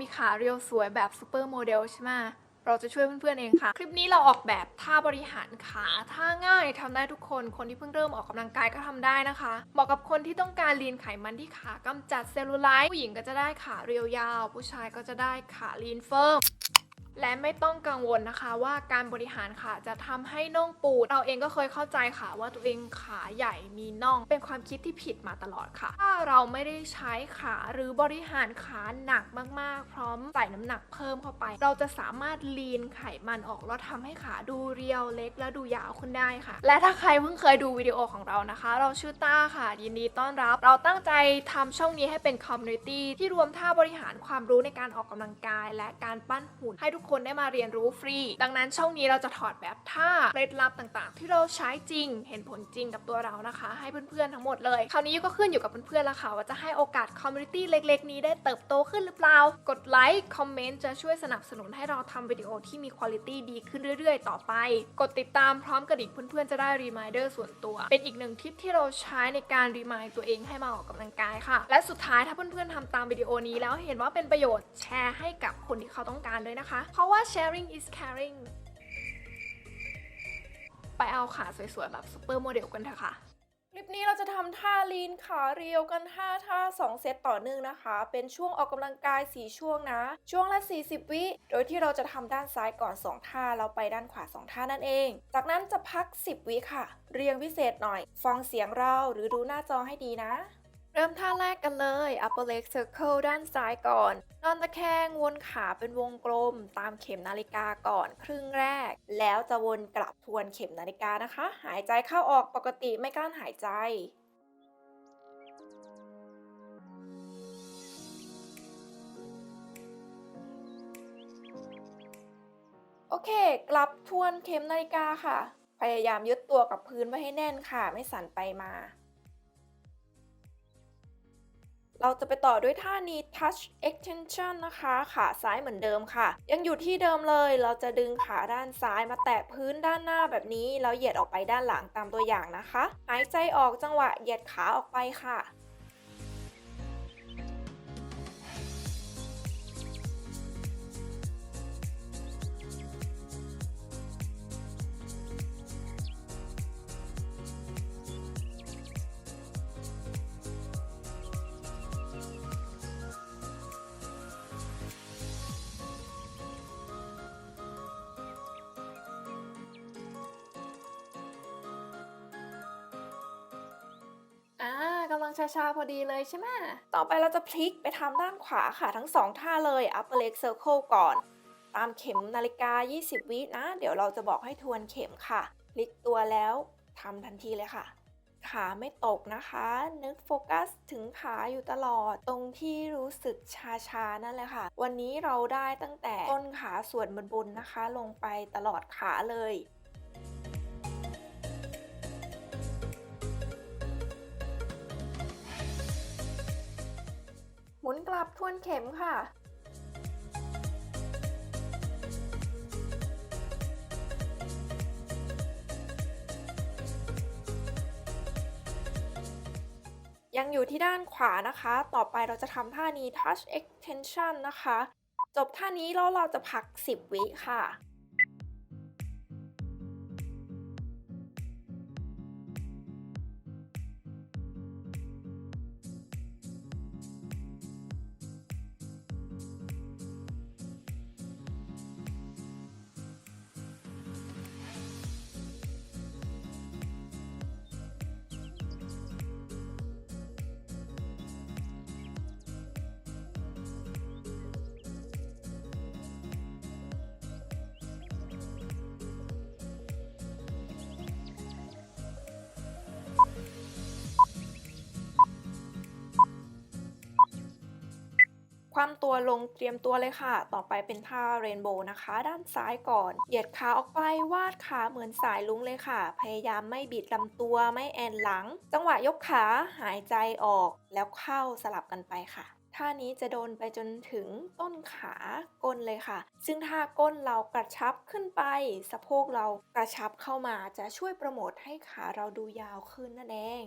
มีขาเรียวสวยแบบซูเปอร์โมเดลใช่ไหมเราจะช่วยเพื่อนๆเองค่ะ คลิปนี้เราออกแบบท่าบริหารขาท่าง่ายทำได้ทุกคน คนที่เพิ่งเริ่มออกกำลังกายก็ทำได้นะคะ เหมาะกับคนที่ต้องการลีนไขมันที่ขากำจัดเซลลูไลท์ผู้หญิงก็จะได้ขาเรียวยาว ผู้ชายก็จะได้ขาลีนเฟิร์ม และไม่ต้องกังวลนะคะว่าการบริหารขาจะทำให้น่องปูด เราเองก็เคยเข้าใจค่ะว่าตัวเองขาใหญ่มีน่อง เป็นความคิดที่ผิดมาตลอดค่ะ ถ้าเราไม่ได้ใช้ขาหรือบริหารขาหนักมากๆ พร้อมใส่น้ำหนักเพิ่มเข้าไป เราจะสามารถลีนไขมันออกแล้วทำให้ขาดูเรียวเล็ก และดูยาวขึ้นได้ค่ะ และถ้าใครเพิ่งเคยดูวิดีโอของเรานะคะ เราชื่อต้าค่ะ ยินดีต้อนรับ เราตั้งใจทำช่องนี้ให้เป็นคอมมูนิตี้ที่รวมท่าบริหารความรู้ในการออกกำลังกาย และการปั้นหุ่นให้ทุกคนได้มาเรียนรู้ฟรี ดังนั้นช่องนี้เราจะถอดแบบท่าเคล็ดลับต่างๆ ที่เราใช้จริง เห็นผลจริงกับตัวเรานะคะ ให้เพื่อนๆทั้งหมดเลย คราวนี้ก็ขึ้นอยู่กับเพื่อนๆแล้วค่ะว่าจะให้โอกาสคอมมูนิตี้เล็ก ๆ นี้ได้เติบโตขึ้นหรือเปล่า กดไลค์คอมเมนต์จะช่วยสนับสนุนให้เราทำวิดีโอที่มีคุณภาพดีขึ้นเรื่อยๆ ต่อไป กดติดตามพร้อมกระดิ่งเพื่อนๆจะได้รีมายเดอร์ส่วนตัว เป็นอีกหนึ่งทิปที่เราใช้ในการรีมายตัวเองให้มาออกกำลังกายค่ะ และสุดท้ายถ้าเพื่อนๆทำตามวิดีโอนี้แล้วเห็นว่าเป็นประโยชน์แชร์ให้กับคนที่เขาต้องการด้วยนะคะเพราะว่า sharing is caring ไปเอาขาสวยๆ แบบซูเปอร์โมเดลกันเถอะค่ะ คลิปนี้เราจะทำท่าลีนขาเรียวกัน 5 ท่า 2 เซตต่อเนื่องนะคะ เป็นช่วงออกกำลังกาย 4 ช่วงนะ ช่วงละ 40 วิ โดยที่เราจะทำด้านซ้ายก่อน 2 ท่า แล้วไปด้านขวา 2 ท่านั่นเอง จากนั้นจะพัก 10 วิค่ะ เรียงพิเศษหน่อย ฟังเสียงเราหรือดูหน้าจอให้ดีนะ เริ่มท่าแรกกันเลย upper leg circle ด้านซ้ายก่อน นอนตะแคงวนขาเป็นวงกลม ตามเข็มนาฬิกาก่อนครึ่งแรก แล้วจะวนกลับทวนเข็มนาฬิกานะคะ หายใจเข้าออกปกติไม่กลั้นหายใจโอเค กลับทวนเข็มนาฬิกาค่ะ พยายามยึดตัวกับพื้นไว้ให้แน่นค่ะ ไม่สั่นไปมา เราจะไปต่อด้วยท่านี้ touch extension นะคะ ขาซ้ายเหมือนเดิมค่ะ ยังอยู่ที่เดิมเลย เราจะดึงขาด้านซ้ายมาแตะพื้นด้านหน้าแบบนี้ แล้วเหยียดออกไปด้านหลังตามตัวอย่างนะคะ หายใจออกจังหวะเหยียดขาออกไปค่ะ ช้าๆ พอดีเลยใช่ไหมต่อไปเราจะพลิกไปทำด้านขวาค่ะทั้งสองท่าเลย upper leg circle ก่อน ตามเข็มนาฬิกา 20 วินะ เดี๋ยวเราจะบอกให้ทวนเข็มค่ะพลิกตัวแล้วทำทันทีเลยค่ะ ขาไม่ตกนะคะ นึกโฟกัสถึงขาอยู่ตลอด ตรงที่รู้สึกชาๆ นั่นแหละค่ะ วันนี้เราได้ตั้งแต่ต้นขาส่วนบนๆนะคะ ลงไปตลอดขาเลย มุนกลับทวนเข็มค่ะ ยังอยู่ที่ด้านขวานะคะ ต่อไปเราจะทำท่านี้ touch extension นะคะ จบท่านี้แล้วเราจะพัก 10 วิค่ะ ความตัวลงเตรียมตัวเลยค่ะ ต่อไปเป็นท่าเรนโบว์นะคะ ด้านซ้ายก่อน เหยียดขาออกไปวาดขาเหมือนสายลุงเลยค่ะ พยายามไม่บิดลำตัวไม่แอนหลัง จังหวะยกขาหายใจออก แล้วเข้าสลับกันไปค่ะท่านี้จะโดนไปจนถึงต้นขาก้นเลยค่ะ ซึ่งถ้าก้นเรากระชับขึ้นไป สะโพกเรากระชับเข้ามาจะช่วยโปรโมทให้ขาเราดูยาวขึ้นนั่นเอง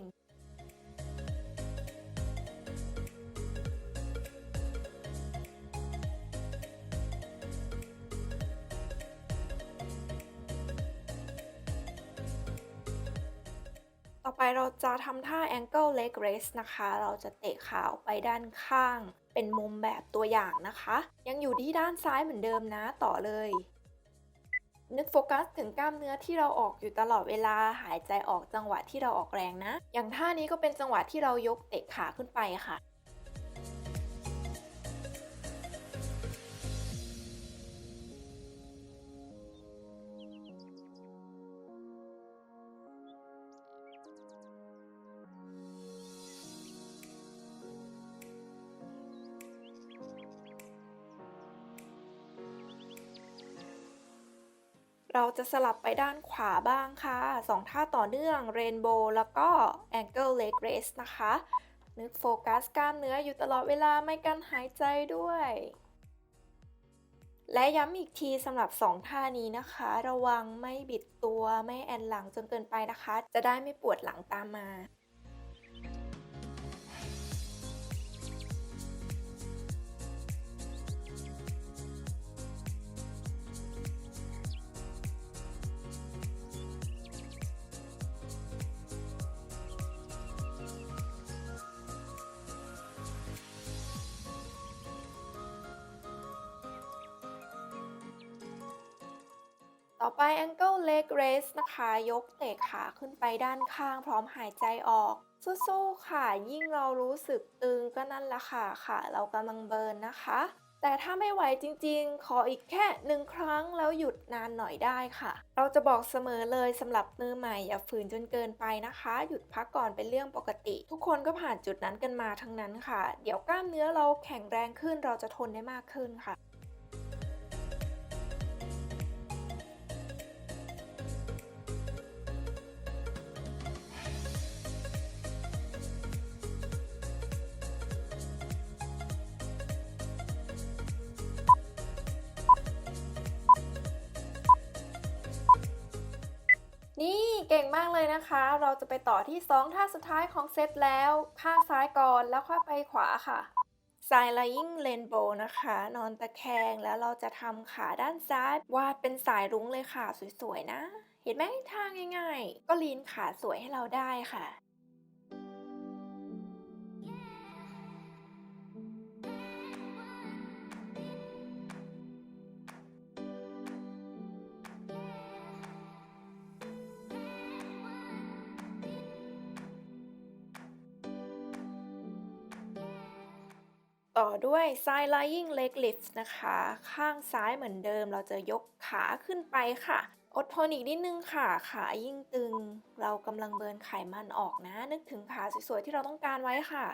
่อไปเราจะทำท่า Angle leg raise นะคะ เราจะเตะขาออกไปด้านข้าง เป็นมุมแบบตัวอย่างนะคะ ยังอยู่ที่ด้านซ้ายเหมือนเดิมนะต่อเลย นึกโฟกัสถึงกล้ามเนื้อที่เราออกอยู่ตลอดเวลาหายใจออกจังหวะที่เราออกแรงนะ อย่างท่านี้ก็เป็นจังหวะที่เรายกเตะขาขึ้นไปค่ะ เราจะสลับไปด้านขวาบ้างค่ะสองท่าต่อเนื่อง Rainbow แล้วก็ Ankle Leg Raise นะคะ นึกโฟกัสกล้ามเนื้ออยู่ตลอดเวลาไม่กันหายใจด้วย และย้ำอีกทีสำหรับ 2 ท่านี้นะคะ ระวังไม่บิดตัวไม่แอนหลังจนเกินไปนะคะ จะได้ไม่ปวดหลังตามมา ไป ankle leg raise นะคะ ยกเตะขาขึ้นไปด้านข้างพร้อมหายใจออก สู้ๆค่ะ ยิ่งเรารู้สึกตึงก็นั่นละค่ะค่ะ เรากำลังเบิร์นนะคะ แต่ถ้าไม่ไหวจริงๆ ขออีกแค่หนึ่งครั้งแล้วหยุดนานหน่อยได้ค่ะ เราจะบอกเสมอเลยสำหรับมือใหม่อย่าฝืนจนเกินไปนะคะ หยุดพักก่อนเป็นเรื่องปกติ ทุกคนก็ผ่านจุดนั้นกันมาทั้งนั้นค่ะ เดี๋ยวกล้ามเนื้อเราแข็งแรงขึ้นเราจะทนได้มากขึ้นค่ะ เก่งมากเลยนะคะ เราจะไปต่อที่ 2 ท่าสุดท้ายของเซตแล้วข้างซ้ายก่อนแล้วค่อยไปขวาค่ะ Side lying rainbow นะคะ นอนตะแคงแล้วเราจะทำขาด้านซ้าย วาดเป็นสายรุ้งเลยค่ะ สวยๆนะ เห็นไหมทางง่ายๆ ก็ลีนขาสวยให้เราได้ค่ะ ต่อด้วย side lying leg lift นะคะ ข้างซ้ายเหมือนเดิม เราจะยกขาขึ้นไปค่ะ อดทนอีกนิดนึงค่ะ ขายิ่งตึง เรากำลังเบิร์นไขมันออกนะ นึกถึงขาสวยๆที่เราต้องการไว้ค่ะ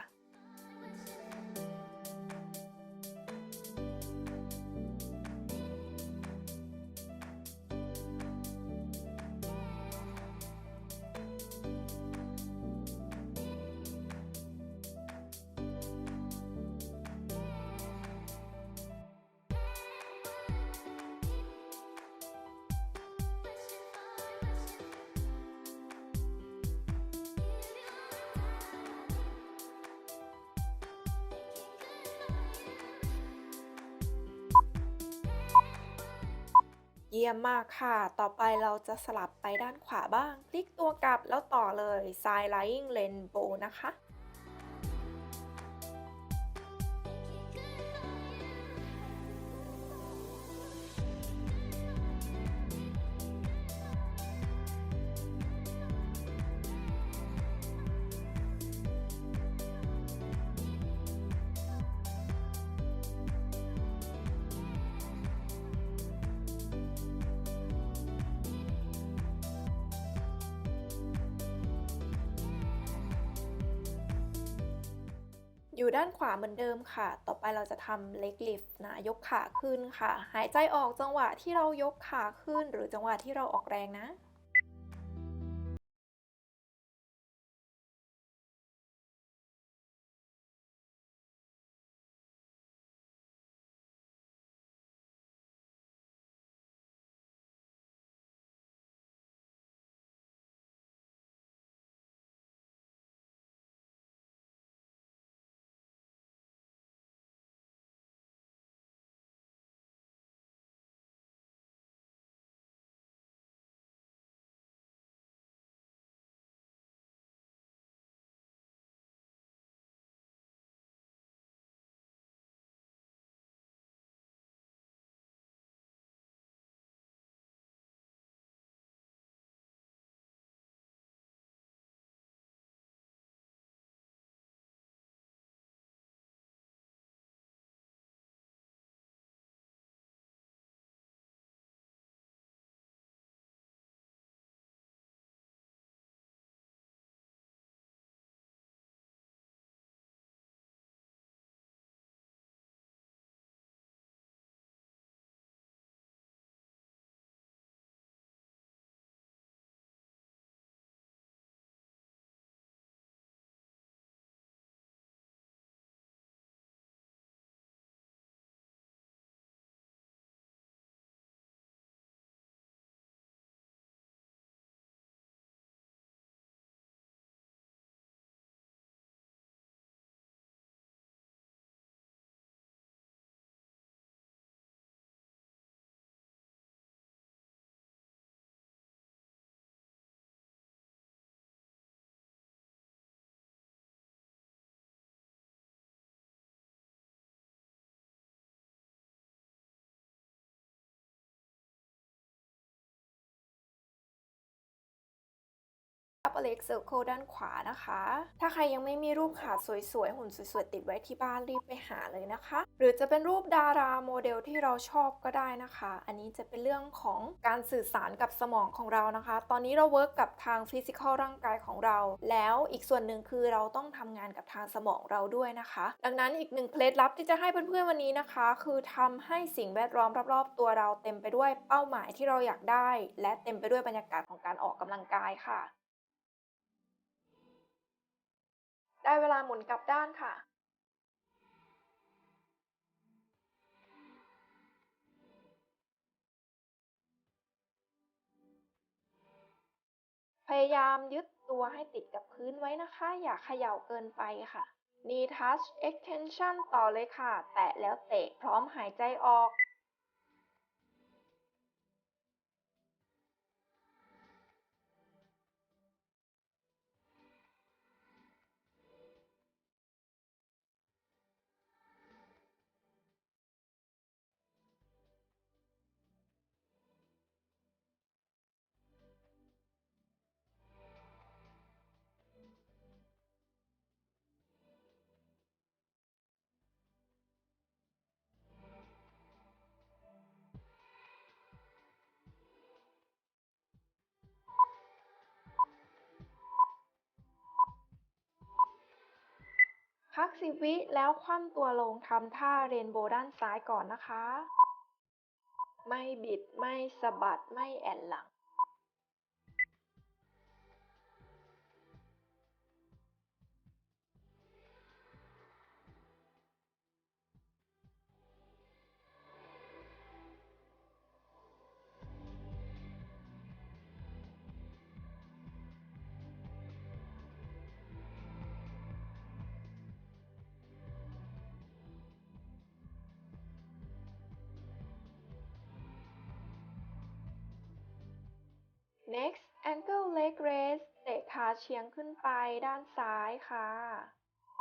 เยี่ยมมากค่ะ ต่อไปเราจะสลับไปด้านขวาบ้าง คลิกตัวกลับแล้วต่อเลย side lying rainbow นะคะ อยู่ด้านขวาเหมือนเดิมค่ะ ต่อไปเราจะทำ leg lift นะ ยกขาขึ้นค่ะ หายใจออกจังหวะที่เรายกขาขึ้น หรือจังหวะที่เราออกแรงนะ a leg circle ด้านขวานะคะ ถ้าใครยังไม่มีรูปขาสวยๆ หุ่นสวยๆ ติดไว้ที่บ้านรีบไปหาเลยนะคะ หรือจะเป็นรูปดาราโมเดลที่เราชอบก็ได้นะคะ อันนี้จะเป็นเรื่องของการสื่อสารกับสมองของเรานะคะ ตอนนี้เราเวิร์กกับทางฟิสิกอลร่างกายของเรา แล้วอีกส่วนหนึ่งคือเราต้องทำงานกับทางสมองเราด้วยนะคะ ดังนั้นอีกหนึ่งเคล็ดลับที่จะให้เพื่อนๆวันนี้นะคะ คือทำให้สิ่งแวดล้อมรอบๆตัวเราเต็มไปด้วยเป้าหมายที่เราอยากได้ และเต็มไปด้วยบรรยากาศของการออกกำลังกายค่ะ ได้เวลาหมุนกลับด้านค่ะ พยายามยึดตัวให้ติดกับพื้นไว้นะคะ อย่าเขย่าเกินไปค่ะนี่ touch extension ต่อเลยค่ะ แตะแล้วเตะพร้อมหายใจออก พักสิบวิแล้วคว่ำตัวลงทำท่าเรนโบว์ด้านซ้ายก่อนนะคะ ไม่บิดไม่สะบัดไม่แอนหลัง next angle leg raise เตะขาเฉียงขึ้นไปด้านซ้ายค่ะ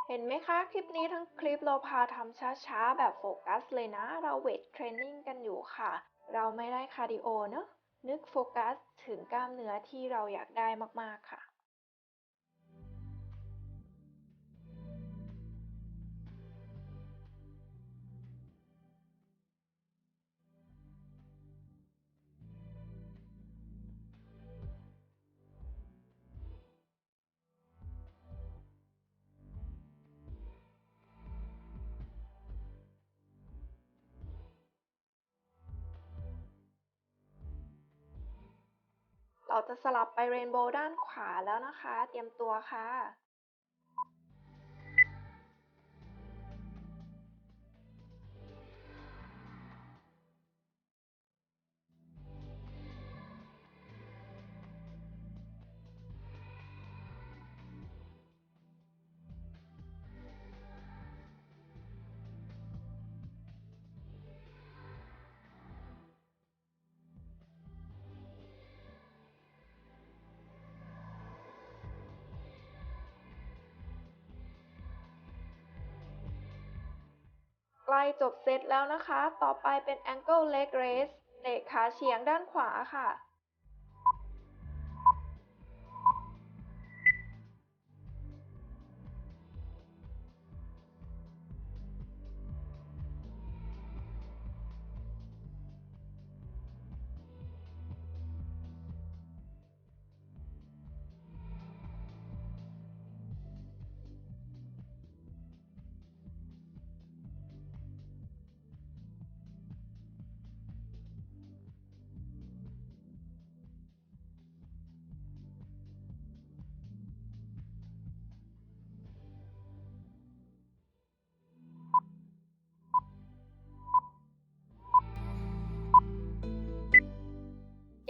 เห็นไหมคะคลิปนี้ทั้งคลิปเราพาทำช้าๆ แบบโฟกัสเลยนะ เราเวทเทรนนิ่งกันอยู่ค่ะ เราไม่ได้คาร์ดิโอเนอะนึกโฟกัสถึงกล้ามเนื้อที่เราอยากได้มากๆค่ะ เราจะสลับไปเรนโบว์ด้านขวาแล้วนะคะ เตรียมตัวค่ะ ใกล้จบเซตแล้วนะคะ ต่อไปเป็น Angle leg raise เตะขาเฉียงด้านขวาค่ะ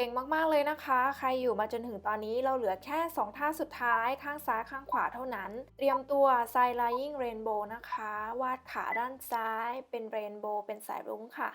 ก่งมากๆเลยนะคะ ใครอยู่มาจนถึงตอนนี้เราเหลือแค่ 2 ท่าสุดท้ายข้างซ้ายข้างขวาเท่านั้น เตรียมตัวไซไลยิงเรนโบว์นะคะ วาดขาด้านซ้ายเป็นเรนโบว์เป็นสายรุ้งค่ะ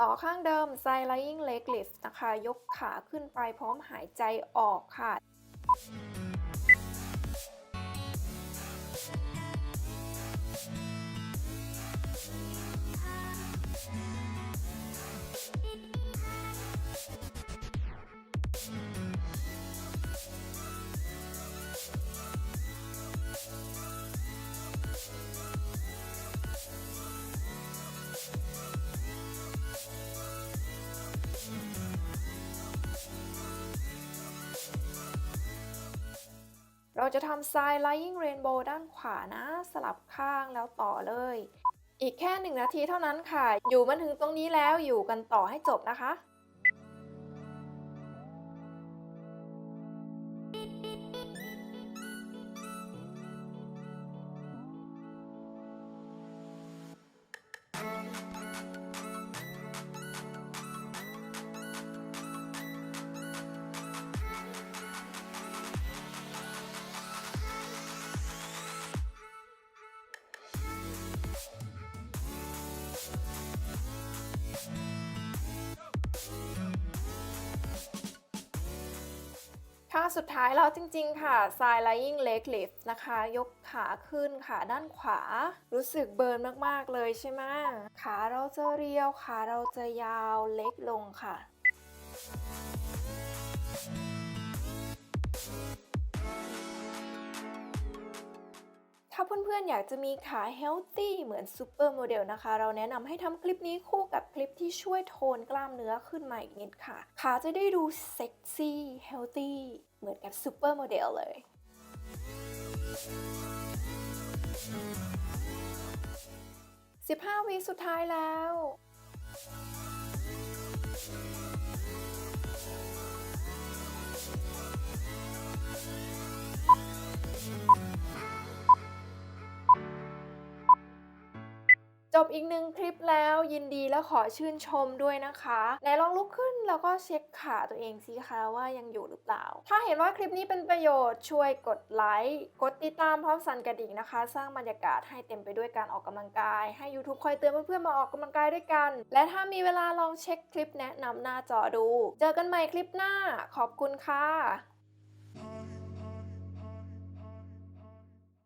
ต่อข้างเดิม side lying leg lift นะคะ ยกขาขึ้นไปพร้อมหายใจออกค่ะ เราจะทำ side lying rainbow ด้านขวานะ สลับข้างแล้วต่อเลย อีกแค่หนึ่งนาทีเท่านั้นค่ะ อยู่มันถึงตรงนี้แล้วอยู่กันต่อให้จบนะคะ ท่าสุดท้ายแล้วจริงๆค่ะ side lying leg lift นะคะ ยกขาขึ้นค่ะด้านขวา รู้สึกเบิร์นมากๆเลยใช่ไหมขาเราจะเรียวขาเราจะยาวเล็กลงค่ะถ้าเพื่อนๆ อยากจะมีขา healthy เหมือนซูเปอร์โมเดลนะคะ เราแนะนำให้ทำคลิปนี้คู่กับคลิปที่ช่วยโทนกล้ามเนื้อขึ้นมาอีกนิดค่ะ ขาจะได้ดูเซ็กซี่ healthy เหมือนกับซูเปอร์โมเดลเลย 15วิสุดท้ายแล้ว จบอีกหนึ่งคลิปแล้วยินดีและขอชื่นชมด้วยนะคะไหนลองลุกขึ้นแล้วก็เช็คขาตัวเองสิคะว่ายังอยู่หรือเปล่า ถ้าเห็นว่าคลิปนี้เป็นประโยชน์ช่วยกดไลค์กดติดตามพร้อมสั่นกระดิ่งนะคะ สร้างบรรยากาศให้เต็มไปด้วยการออกกำลังกาย ให้ YouTube คอยเตือนเพื่อนๆมาออกกำลังกายด้วยกัน และถ้ามีเวลาลองเช็คคลิปแนะนำหน้าจอดู เจอกันใหม่คลิปหน้าขอบคุณค่ะ